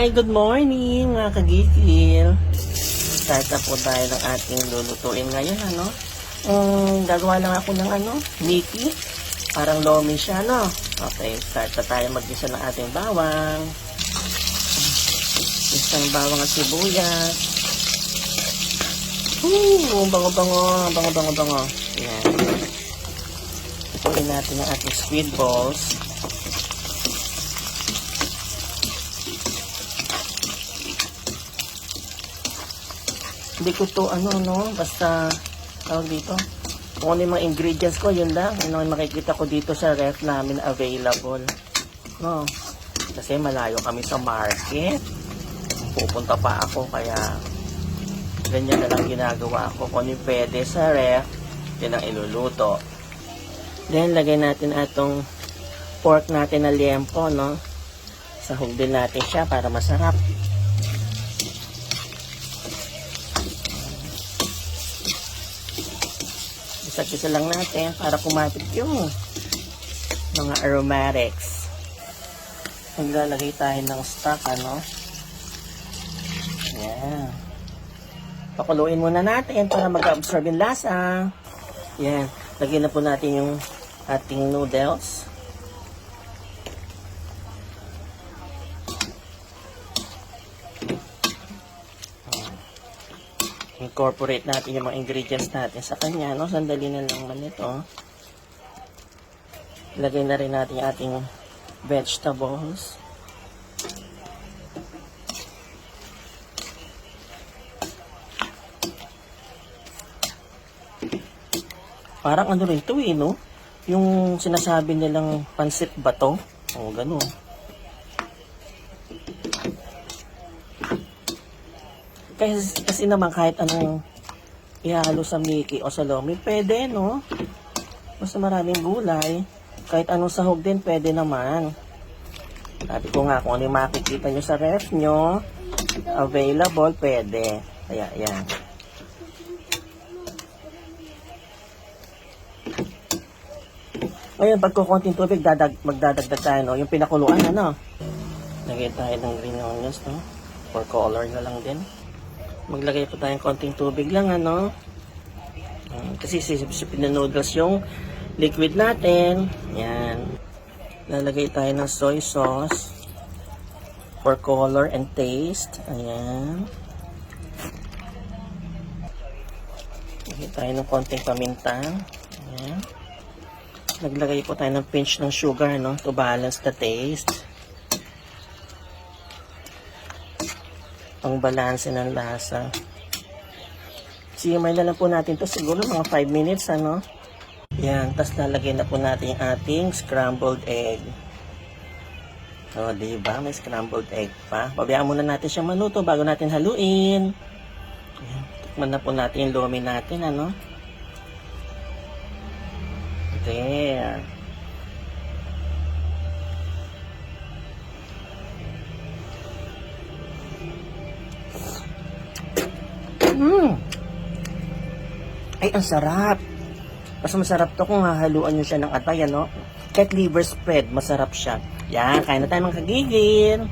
Hi, good morning mga kagigil. Start na po tayo ng ating lulutuin ngayon, ano? Um, gagawa lang ako ng ano, Mickey. Parang lomi siya, no? Okay, start na tayo mag-isa ng ating bawang. Isang bawang at sibuyas. Ooh, bango-bango, bango-bango-bango. Yan. Ituloy natin ang ating squid balls. Hindi ko to ano no, basta tawag dito. Kung ano yung mga ingredients ko, yun lang. Yun ang makikita ko dito sa ref namin available. No. Kasi malayo kami sa market. Pupunta pa ako kaya ganyan na lang ginagawa ko. Kung ano yung pwede sa ref, yun ang iluluto. Then, lagay natin atong pork natin na liempo, no? Sahog din natin siya para masarap. Isa-isa lang natin para kumapit yung mga aromatics. Maglalagay tayo ng stock, ano? Yan. Pakuluin muna natin para mag-absorb yung lasa. Yan. Lagyan na po natin yung ating noodles. Incorporate natin yung mga ingredients natin sa kanya, no? Sandali na lang man ito. Lagay na rin natin ating vegetables. Parang ano rin to eh, no? Yung sinasabi nilang pansit ba to? O, ganun. Kasi, kasi naman kahit anong ihalo sa Mickey o sa Lomi, pwede, no? Basta maraming gulay. Kahit anong sahog din, pwede naman. Sabi ko nga, kung ano yung makikita nyo sa ref nyo, available, pwede. Kaya, yan. Ngayon, pag tubig, dadag, magdadagdag tayo, no? Yung pinakuluan, ano? Lagay tayo ng green onions, no? For color na lang din. Maglagay po tayong konting tubig lang, ano? Um, kasi sisipsipin na noodles yung liquid natin. Yan. Lalagay tayo ng soy sauce for color and taste. Ayan. Lagay tayo ng konting paminta. Ayan. Naglagay po tayo ng pinch ng sugar, no? To balance the taste. Pang balanse ng lasa. Simay na lang po natin to siguro mga 5 minutes, ano? Yan, tapos lalagyan na po natin yung ating scrambled egg. O, di ba? May scrambled egg pa. Pabayaan muna natin siyang manuto bago natin haluin. Yan, tikman na po natin yung lomi natin, ano? There. Ay, ang sarap. Mas masarap to kung hahaluan nyo siya ng atay, ano? Kahit liver spread, masarap siya. Yan, kain na tayo ng kagigil.